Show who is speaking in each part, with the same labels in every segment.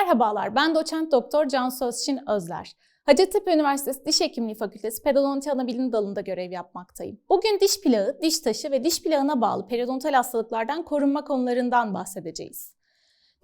Speaker 1: Merhabalar, ben doçent doktor Cansu Özçin Özler. Hacettepe Üniversitesi Diş Hekimliği Fakültesi Pedodonti Anabilim dalında görev yapmaktayım. Bugün diş plağı, diş taşı ve diş plağına bağlı periodontal hastalıklardan korunma konularından bahsedeceğiz.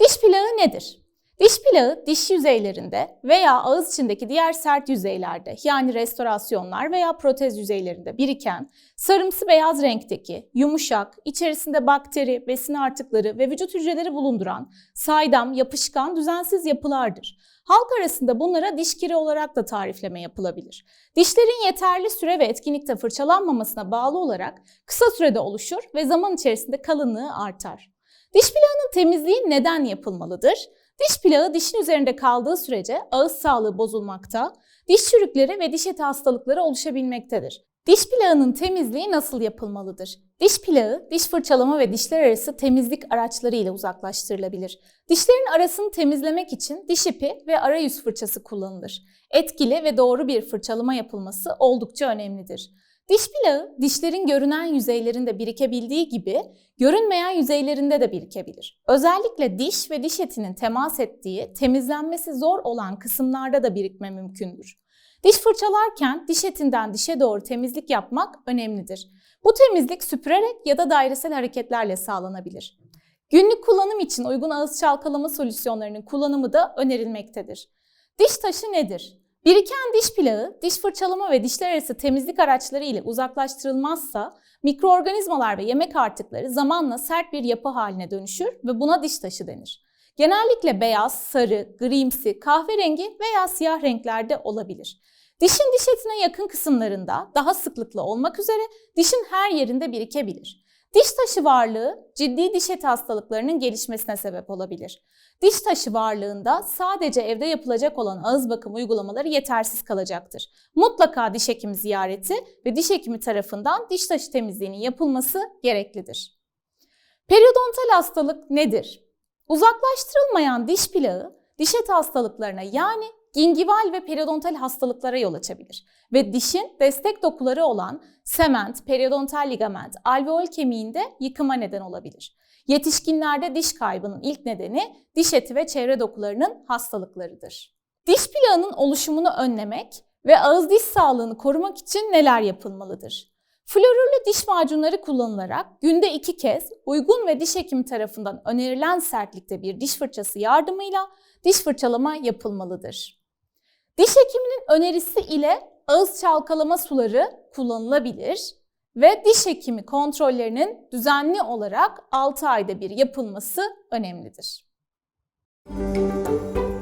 Speaker 1: Diş plağı nedir? Diş plağı diş yüzeylerinde veya ağız içindeki diğer sert yüzeylerde yani restorasyonlar veya protez yüzeylerinde biriken sarımsı beyaz renkteki yumuşak, içerisinde bakteri, besin artıkları ve vücut hücreleri bulunduran saydam, yapışkan, düzensiz yapılardır. Halk arasında bunlara diş kiri olarak da tarifleme yapılabilir. Dişlerin yeterli süre ve etkinlikte fırçalanmamasına bağlı olarak kısa sürede oluşur ve zaman içerisinde kalınlığı artar. Diş plağının temizliği neden yapılmalıdır? Diş plağı dişin üzerinde kaldığı sürece ağız sağlığı bozulmakta, diş çürükleri ve diş eti hastalıkları oluşabilmektedir. Diş plağının temizliği nasıl yapılmalıdır? Diş plağı, diş fırçalama ve dişler arası temizlik araçları ile uzaklaştırılabilir. Dişlerin arasını temizlemek için diş ipi ve arayüz fırçası kullanılır. Etkili ve doğru bir fırçalama yapılması oldukça önemlidir. Diş plağı dişlerin görünen yüzeylerinde birikebildiği gibi görünmeyen yüzeylerinde de birikebilir. Özellikle diş ve diş etinin temas ettiği, temizlenmesi zor olan kısımlarda da birikme mümkündür. Diş fırçalarken diş etinden dişe doğru temizlik yapmak önemlidir. Bu temizlik süpürerek ya da dairesel hareketlerle sağlanabilir. Günlük kullanım için uygun ağız çalkalama solüsyonlarının kullanımı da önerilmektedir. Diş taşı nedir? Biriken diş plağı, diş fırçalama ve dişler arası temizlik araçları ile uzaklaştırılmazsa mikroorganizmalar ve yemek artıkları zamanla sert bir yapı haline dönüşür ve buna diş taşı denir. Genellikle beyaz, sarı, grimsi, kahverengi veya siyah renklerde olabilir. Dişin diş etine yakın kısımlarında daha sıklıkla olmak üzere dişin her yerinde birikebilir. Diş taşı varlığı ciddi diş eti hastalıklarının gelişmesine sebep olabilir. Diş taşı varlığında sadece evde yapılacak olan ağız bakım uygulamaları yetersiz kalacaktır. Mutlaka diş hekimi ziyareti ve diş hekimi tarafından diş taşı temizliğinin yapılması gereklidir. Periodontal hastalık nedir? Uzaklaştırılmayan diş plağı diş eti hastalıklarına yani gingival ve periodontal hastalıklara yol açabilir ve dişin destek dokuları olan sement, periodontal ligament, alveol kemiğinde yıkıma neden olabilir. Yetişkinlerde diş kaybının ilk nedeni diş eti ve çevre dokularının hastalıklarıdır. Diş plağının oluşumunu önlemek ve ağız diş sağlığını korumak için neler yapılmalıdır? Florürlü diş macunları kullanılarak günde iki kez uygun ve diş hekimi tarafından önerilen sertlikte bir diş fırçası yardımıyla diş fırçalama yapılmalıdır. Diş hekiminin önerisi ile ağız çalkalama suları kullanılabilir ve diş hekimi kontrollerinin düzenli olarak 6 ayda bir yapılması önemlidir. Müzik